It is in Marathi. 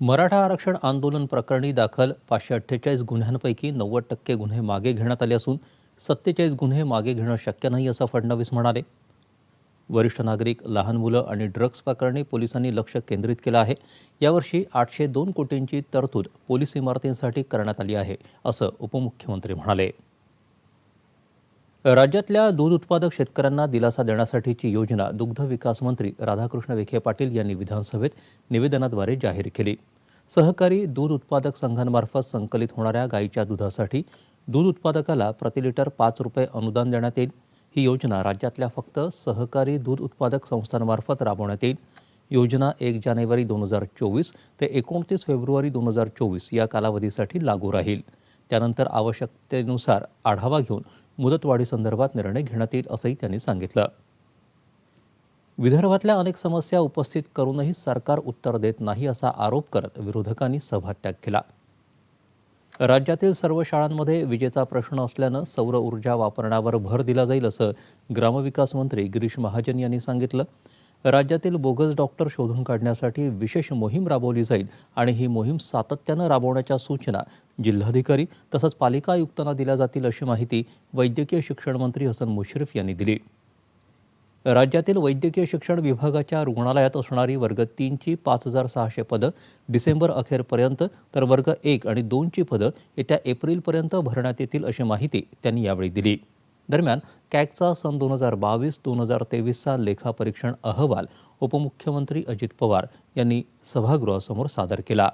मराठा आरक्षण आंदोलन प्रकरणी दाखल पाचशे अठ्ठेचाळीस गुन्ह्यांपैकी नव्वद टक्के गुन्हे मागे घेण्यात आले असून सत्तेचाळीस गुन्हे मागे घेणं शक्य नाही असं फडणवीस म्हणाले. वरिष्ठ नागरिक लहान मुलं आणि ड्रग्ज प्रकरणी पोलिसांनी लक्ष केंद्रित केलं आहे. यावर्षी आठशे दोन कोटींची तरतूद पोलीस इमारतींसाठी करण्यात आली आहे असं उपमुख्यमंत्री म्हणाले. राज्यातल्या दूध उत्पादक शेतकऱ्यांना दिलासा देण्यासाठीची योजना दुग्ध विकास मंत्री राधाकृष्ण विखे पाटील यांनी विधानसभेत निवेदनाद्वारे जाहीर केली. सहकारी दूध उत्पादक संघांमार्फत संकलित होणाऱ्या गायीच्या दुधासाठी दूध उत्पादकाला प्रति लिटर पाच रुपये अनुदान देण्यात येईल. ही योजना राज्यातल्या फक्त सहकारी दूध उत्पादक संस्थांमार्फत राबवण्यात येईल. योजना एक जानेवारी दोन हजार चोवीस ते एकोणतीस फेब्रुवारी दोन हजार चोवीस या कालावधीसाठी लागू राहील. त्यानंतर आवश्यकतेनुसार आढावा घेऊन मुदतवाढीसंदर्भात निर्णय घेण्यात येईल असंही त्यांनी सांगितलं. विदर्भातल्या अनेक समस्या उपस्थित करूनही सरकार उत्तर देत नाही असा आरोप करत विरोधकांनी सभात्याग केला. राज्यातील सर्व शाळांमध्ये विजेचा प्रश्न असल्यानं सौर ऊर्जा वापरण्यावर भर दिला जाईल असं ग्रामविकास मंत्री गिरीश महाजन यांनी सांगितलं. राज्यातील बोगस डॉक्टर शोधून काढण्यासाठी विशेष मोहीम राबवली जाईल आणि ही मोहीम सातत्यानं राबवण्याच्या सूचना जिल्हाधिकारी तसंच पालिका आयुक्तांना दिल्या जातील अशी माहिती वैद्यकीय शिक्षण मंत्री हसन मुश्रीफ यांनी दिली. राज्यातील वैद्यकीय शिक्षण विभागाच्या रुग्णालयात असणारी वर्ग तीनची पाच हजार सहाशे पदं डिसेंबर अखेरपर्यंत तर वर्ग एक आणि दोनची पदं येत्या एप्रिलपर्यंत भरण्यात येतील अशी माहिती त्यांनी यावेळी दिली. दरम्यान कॅगचा सन दोन हजार बावीस दोन हजार तेवीसचा लेखापरीक्षण अहवाल उपमुख्यमंत्री अजित पवार यांनी सभागृहासमोर सादर केला.